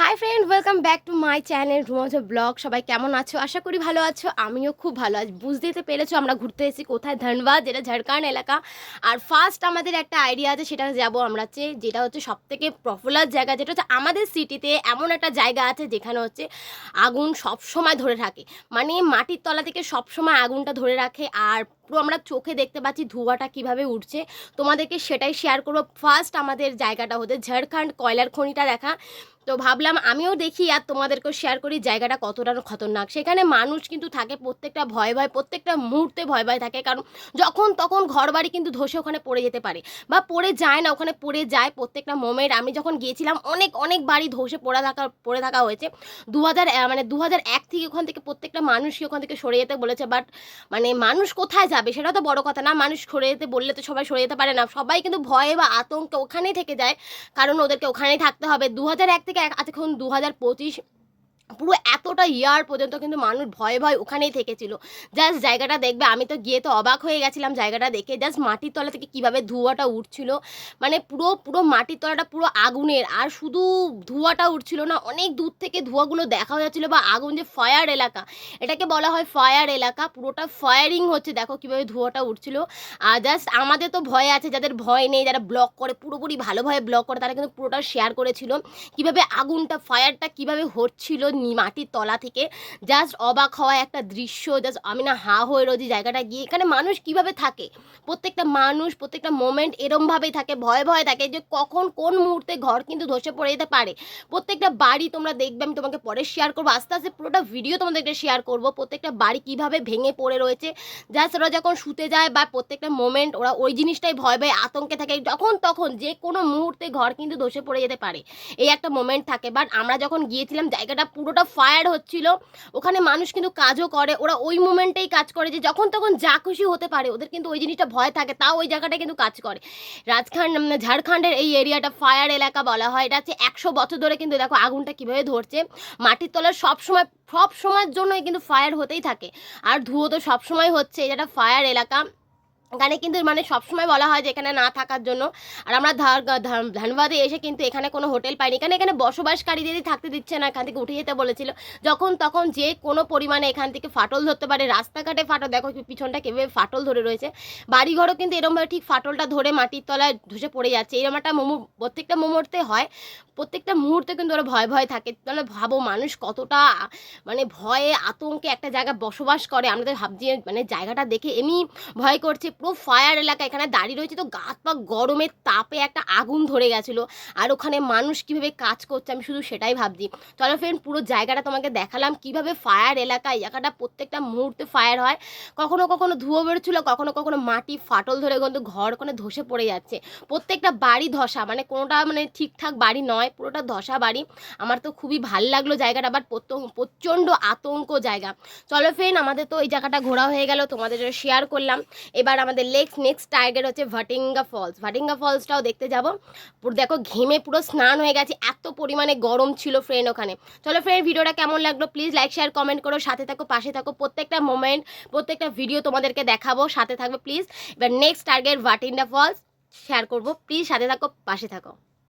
Hi friend welcome back to my channel Rumz vlog সবাই কেমন আছো? আশা করি ভালো আছো, আমিও খুব ভালো আছি। বুঝতেই পেরেছ, আমরা ঘুরতে এসেছি কোথায়? ধনবাদ, যেটা ঝাড়খণ্ড এলাকা। আর ফার্স্ট আমাদের একটা আইডিয়া আছে, সেটা যাব আমরা হচ্ছে, যেটা হচ্ছে সব থেকে পপুলার জায়গা, যেটা হচ্ছে আমাদের সিটিতে এমন একটা জায়গা আছে, যেখানে হচ্ছে আগুন সব সময় ধরে থাকে মানে মাটির তলা থেকে সব সময় আগুনটা ধরে রাখে, আর পুরো আমরা চোখে দেখতে পাচ্ছি ধোঁয়াটা কীভাবে উঠছে। তোমাদেরকে সেটাই শেয়ার করব। ফার্স্ট আমাদের জায়গাটা হচ্ছে ঝাড়খণ্ড কয়লার খনিটা দেখা। তো ভাবলাম আমিও দেখি আর তোমাদেরকেও শেয়ার করি জায়গাটা কতটা খতরনাক। সেখানে মানুষ কিন্তু থাকে, প্রত্যেকটা ভয় ভয়, প্রত্যেকটা মুহূর্তে ভয় ভয় থাকে। কারণ যখন তখন ঘর বাড়ি কিন্তু ধসে ওখানে পড়ে যেতে পারে বা পড়ে যায় না, ওখানে পড়ে যায় প্রত্যেকটা মোমেন্ট আমি যখন গিয়েছিলাম, অনেক অনেক বাড়ি ধসে পড়ে থাকা পড়ে থাকা হয়েছে। দু হাজার মানে দু হাজার এক থেকে ওখান থেকে প্রত্যেকটা মানুষই ওখান থেকে সরে যেতে বলেছে। বাট মানে মানুষ কোথায় যাবে সেটা তো বড় কথা না। মানুষ সরে যেতে বললে তো সবাই সরে যেতে পারে না। সবাই কিন্তু ভয়ে বা আতঙ্কে ওখানেই থেকে যায়। কারণ ওদেরকে ওখানেই থাকতে হবে। দু এক থেকে এক- এখন দু হাজার পঁচিশ পুরো এতটা ইয়ার পর্যন্ত কিন্তু মানুষ ভয়ে ভয় ওখানেই থেকেছিল। জাস্ট জায়গাটা দেখবে, আমি তো গিয়ে তো অবাক হয়ে গেছিলাম জায়গাটা দেখে। জাস্ট মাটির তলা থেকে কীভাবে ধোঁয়াটা উঠছিল। মানে পুরো পুরো মাটির তলাটা পুরো আগুনের। আর শুধু ধোঁয়াটা উঠছিল না, অনেক দূর থেকে ধোঁয়াগুলো দেখা যাচ্ছিল বা আগুন যে ফায়ার এলাকা। এটাকে বলা হয় ফায়ার এলাকা। পুরোটা ফায়ারিং হচ্ছে। দেখো কীভাবে ধোঁয়াটা উঠছিল। আর জাস্ট আমাদের তো ভয় আছে, যাদের ভয় নেই, যারা ব্লক করে, পুরোপুরি ভালোভাবে ব্লক করে, তারা কিন্তু পুরোটা শেয়ার করেছিল। কীভাবে আগুনটা ফায়ারটা কীভাবে হচ্ছিল মাটির তলা থেকে জাস্ট অবাক হওয়া একটা দৃশ্য জাস্ট আমি না হা হয়ে রোজি জায়গাটা গিয়ে। এখানে মানুষ কীভাবে থাকে? প্রত্যেকটা মানুষ, প্রত্যেকটা মোমেন্ট এরমভাবেই থাকে, ভয়ে ভয়ে থাকে যে কখন, কোন মুহূর্তে ঘর কিন্তু ধসে পড়ে যেতে পারে। প্রত্যেকটা বাড়ি তোমরা দেখবে, আমি তোমাকে পরে শেয়ার করব। আস্তে আস্তে পুরোটা ভিডিও তোমাদেরকে শেয়ার করব, প্রত্যেকটা বাড়ি কীভাবে ভেঙে পড়ে রয়েছে। জাস্ট ওরা যখন শুতে যায় বা প্রত্যেকটা মোমেন্ট ওরা ওই জিনিসটাই ভয় ভয়ে আতঙ্কে থাকে, যখন তখন যে কোনো মুহূর্তে ঘর কিন্তু ধসে পড়ে যেতে পারে। এই একটা মোমেন্ট থাকে। বাট আমরা যখন গিয়েছিলাম, জায়গাটা পুরোটা ফায়ার হচ্ছিল। ওখানে মানুষ কিন্তু কাজও করে, ওরা ওই মোমেন্টেই কাজ করে যে যখন তখন যা খুশি হতে পারে, ওদের কিন্তু ওই জিনিসটা ভয় থাকে, তাও ওই জায়গাটা কিন্তু কাজ করে। রাজখান্ড ঝাড়খণ্ডের এই এরিয়াটা ফায়ার এলাকা বলা হয়, এটা হচ্ছে একশো বছর ধরে কিন্তু দেখো আগুনটা কীভাবে ধরছে। মাটির তলায় সব সময়, সব সময়ের জন্যই কিন্তু ফায়ার হতেই থাকে। আর ধুয়ো তো সব সময় হচ্ছে এটা ফায়ার এলাকা। এখানে কিন্তু মানে সবসময় বলা হয় যে এখানে না থাকার জন্য। আর আমরা ধানবাদে এসে কিন্তু এখানে কোনো হোটেল পাইনি। এখানে এখানে বসবাসকারীদেরই থাকতে দিচ্ছে না, এখান থেকে উঠে যেতে বলেছিল। যখন তখন যে কোনো পরিমাণে এখান থেকে ফাটল ধরতে পারে, রাস্তাঘাটে ফাটল, দেখো পিছনটা কীভাবে ফাটল ধরে রয়েছে। বাড়িঘরও কিন্তু এরমভাবে ঠিক ফাটলটা ধরে মাটির তলায় ধসে পড়ে যাচ্ছে। এরম একটা মোমো, প্রত্যেকটা মুহূর্তে হয়, প্রত্যেকটা মুহূর্তে কিন্তু ওরা ভয় ভয় থাকে। তাহলে ভাবো মানুষ কতটা মানে ভয়ে, আতঙ্কে একটা জায়গায় বসবাস করে। আমাদের ভাবছি মানে জায়গাটা দেখে এমনি ভয় করছে। পুরো ফায়ার এলাকা, এখানে দাঁড়িয়ে রয়েছে তো গাছ পা গরমের তাপে একটা আগুন ধরে গেছিল। আর ওখানে মানুষ কীভাবে কাজ করছে আমি শুধু সেটাই ভাবছি। চলো ফ্রেন্ড পুরো জায়গাটা তোমাকে দেখালাম। কীভাবে ফায়ার এলাকা জায়গাটা প্রত্যেকটা মুহূর্তে ফায়ার হয়। কখনো কখনো ধুয়ো বেরোচ্ছিলো, কখনো কখনো মাটি ফাটল ধরে কিন্তু ঘর ওখানে ধসে পড়ে যাচ্ছে। প্রত্যেকটা বাড়ি ধসা মানে কোনোটা মানে ঠিকঠাক বাড়ি নয়, পুরোটা ধসা বাড়ি। আমার তো খুবই ভালো লাগল জায়গাটা আবার প্রচণ্ড আতঙ্ক জায়গা। চলো ফ্রেন্ড আমাদের তো এই জায়গাটা ঘোরা হয়ে গেল, তোমাদের শেয়ার করলাম। এবার আমাদের নেক্সট নেক্সট টার্গেট হচ্ছে ভাটিঙ্গা ফলস ভাটিঙ্গা ফলসটাও দেখতে যাব। দেখো ঘেমে পুরো স্নান হয়ে গেছে, এত পরিমাণে গরম ছিল ফ্রেন্ড ওখানে। চলো ফ্রেন্ড ভিডিওটা কেমন লাগল? প্লিজ লাইক শেয়ার কমেন্ট করো, সাথে থাকো, পাশে থাকো। প্রত্যেকটা মোমেন্ট প্রত্যেকটা ভিডিও তোমাদেরকে দেখাবো, সাথে থাকবে প্লিজ এবার next target Bathinda falls share করব। প্লিজ সাথে থাকো, পাশে থাকো।